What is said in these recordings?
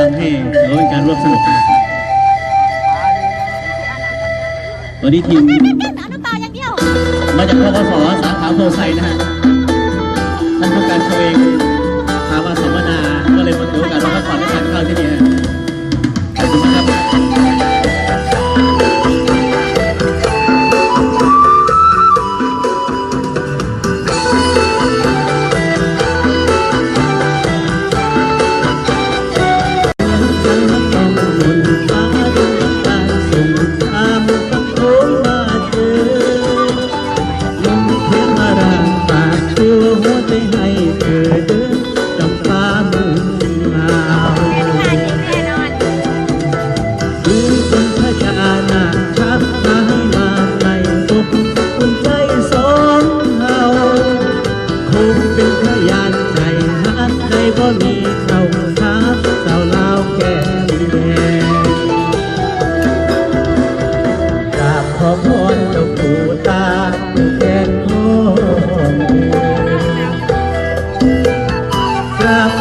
ฟังให้ถือว่าเป็นการร่วมสนุกนะวันนี้ทีมเต้นเต้นเอาน้ำตาอย่างเดียว มาจากพกสสาขาโพไซนะฮะท่านผู้การโชว์เองพามาสัมมนา ก็เลยมาถือโอกาสมาพักผ่อนและทานข้าวที่นี่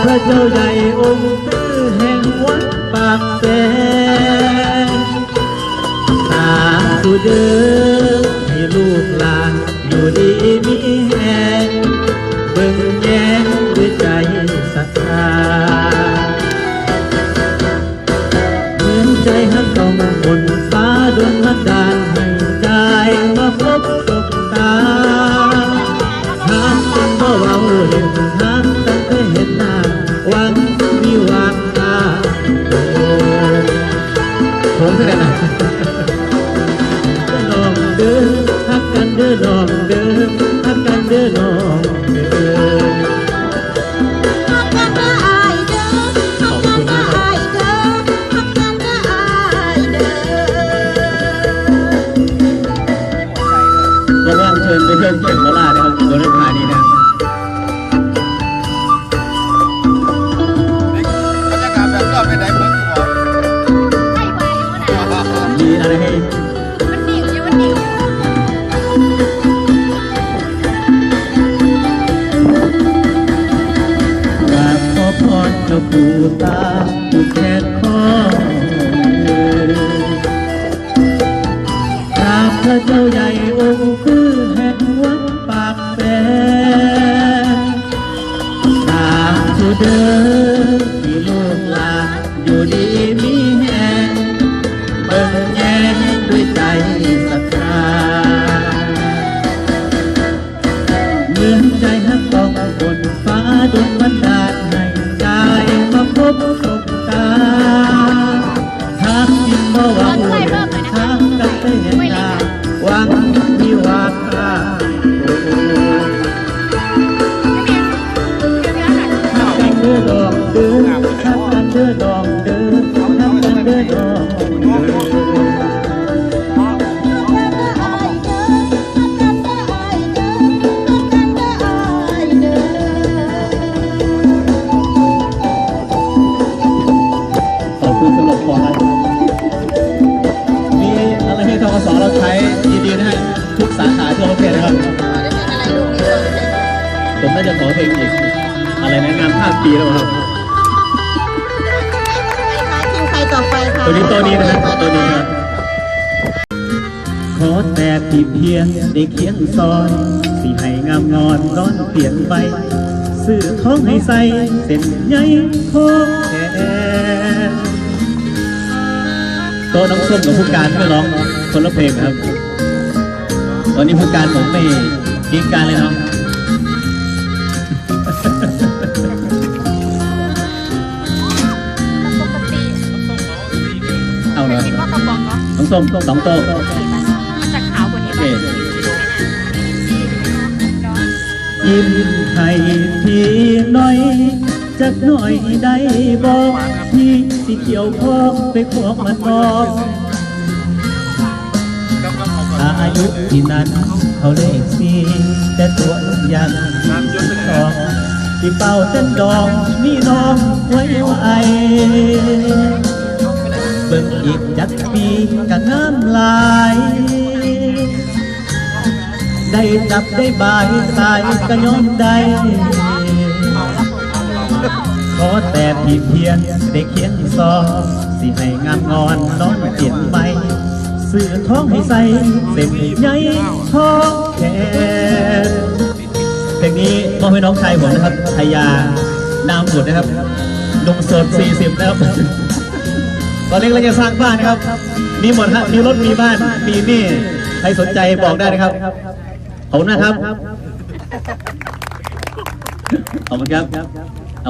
พระเจ้าใหญ่องค์ตื้อแห่งวัดปากแสนสาธุเดิมให้ลูกหลานอยู่ดีมีแหงเบิ่งแย้งด้วยใจศรัทธาเหมือนใจหักต้องบนฟ้าดวงบันดา สู่ตาผู้แทนข้อกราบพระเจ้าใหญ่องค์คือแห่งวัดปากแสนสาธุเดิม บสบตา ผมน่าจะขอเพลงอีก อะไรนะงานภาคปีแล้วครับคิวใครต่อไปคะตัวนี้ตัวนี้นะครับตัวนี้นะครับขอแต่ที่เพียงได้เขียนซอยสิให้งามงอนร้อนเปลี่ยนไปซื้อท้องให้ใส่เส้นใยทองแทนโต๊ะน้องส้มกับผู้การไม่ร้องคนละเพลงนะครับวันนี้ผู้การผมไม่กินการเลยเนาะ ส้มสองโต๊ะมันจะขาวกว่านี้โอเคป่ะยิ้มให้พี่หน่อยจักหน่อยได้บอกพี่สิเกี่ยวข้องไปขวบมันนอกกับกับเขาก่อนอายุที่นั้นเขาเลขสี่แต่ตัวน้องยังยี่สิบสองที่เป่าเต้นดองมีน้องไว้ไว้ เบิ่งอีกจักปีกะงามหลาย ได้จับได้บายตายก็ยอมได้ ขอแต่ผิดเพียนเด็กเขียนซอสิให้งามงอนน้อนเปลี่ยนใหม่ซื้อท้องให้ใส่เส้นใหญ่ท้องแขนเพลงนี้มอบให้น้องชายผมนะครับชายานามบุตรนะครับนุ่มสด40นะครับ ตอนนี้เราจะสร้างบ้านนะครับ มีหมดฮะมีรถมีบ้านมีนี่ใครสนใจบอกได้นะครับขอบคุณนะครับขอบคุณครับ